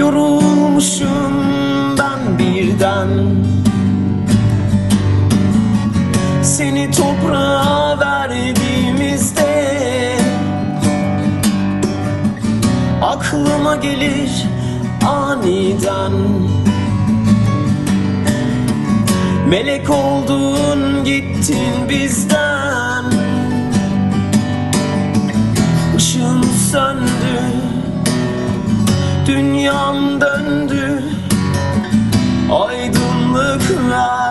Yorulmuşum ben birden. Seni toprağa verdiğimizde Aklıma gelir aniden. Melek oldun gittin bizden. Işığım söndü Dünyam döndü. Aydınlık ver